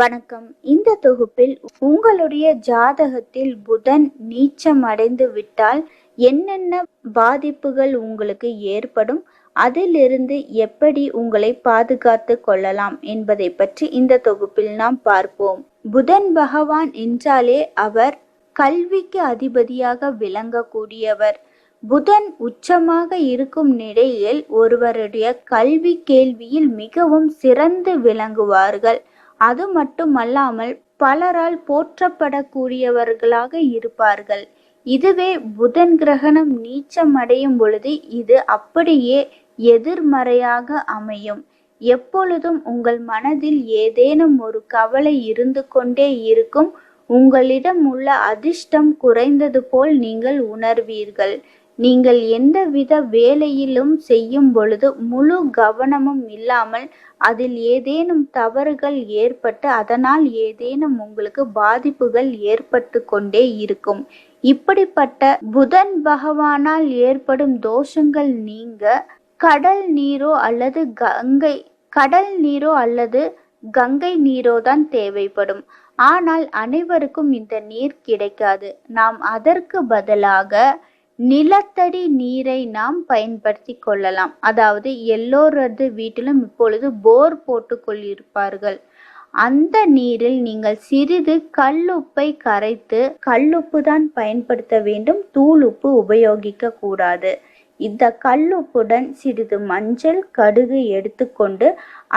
வணக்கம். இந்த தொகுப்பில் உங்களுடைய ஜாதகத்தில் புதன் நீச்சம் அடைந்து விட்டால் என்னென்ன பாதிப்புகள் உங்களுக்கு ஏற்படும்? அதிலிருந்து எப்படி உங்களை பாதுகாத்து கொள்ளலாம் என்பதை பற்றி இந்த தொகுப்பில் நாம் பார்ப்போம். புதன் பகவான் என்றாலே அவர் கல்விக்கு அதிபதியாக விளங்கக்கூடியவர். புதன் உச்சமாக இருக்கும் நிலையில் ஒருவருடைய கல்வி கேள்வியில் மிகவும் சிறந்து விளங்குவார்கள். அது மட்டுமல்லாமல் பலரால் போற்றப்படக்கூடியவர்களாக இருப்பார்கள். இதுவே புதன் கிரகணம் நீச்சம் அடையும் பொழுது இது அப்படியே எதிர்மறையாக அமையும். எப்பொழுதும் உங்கள் மனதில் ஏதேனும் ஒரு கவலை இருந்து கொண்டே இருக்கும். உங்களிடம் உள்ள அதிர்ஷ்டம் குறைந்தது போல் நீங்கள் உணர்வீர்கள். நீங்கள் எந்தவித வேலையிலும் செய்யும் பொழுது முழு கவனமும் இல்லாமல் அதில் ஏதேனும் தவறுகள் ஏற்பட்டு அதனால் ஏதேனும் உங்களுக்கு பாதிப்புகள் ஏற்பட்டு கொண்டே இருக்கும். இப்படிப்பட்ட புதன் பகவானால் ஏற்படும் தோஷங்கள் நீங்க கடல் நீரோ அல்லது கங்கை கடல் நீரோ அல்லது கங்கை நீரோ தான் தேவைப்படும். ஆனால் அனைவருக்கும் இந்த நீர் கிடைக்காது. நாம் அதற்கு பதிலாக நிலத்தடி நீரை நாம் பயன்படுத்தி கொள்ளலாம். அதாவது எல்லோரது வீட்டிலும் இப்பொழுது போர் போட்டு கொள்ளிருப்பார்கள் அந்த நீரில் நீங்கள் சிறிது கல்லுப்பை கரைத்து கல்லுப்பு தான் பயன்படுத்த வேண்டும். தூளுப்பு உபயோகிக்க கூடாது. இந்த கல்லுப்புடன் சிறிது மஞ்சள் கடுகு எடுத்துக்கொண்டு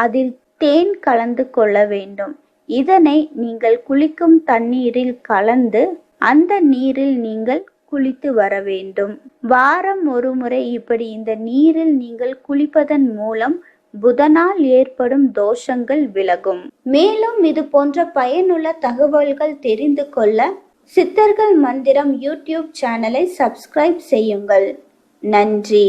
அதில் தேன் கலந்து கொள்ள வேண்டும். இதனை நீங்கள் குளிக்கும் தண்ணீரில் கலந்து அந்த நீரில் நீங்கள் குளித்து வர வேண்டும். வாரம் ஒரு முறை இப்படி இந்த நீரில் நீங்கள் குளிப்பதன் மூலம் புதனால் ஏற்படும் தோஷங்கள் விலகும். மேலும் இது போன்ற பயனுள்ள தகவல்கள் தெரிந்து கொள்ள சித்தர்கள் மந்திரம் யூடியூப் சேனலை சப்ஸ்கிரைப் செய்யுங்கள். நன்றி.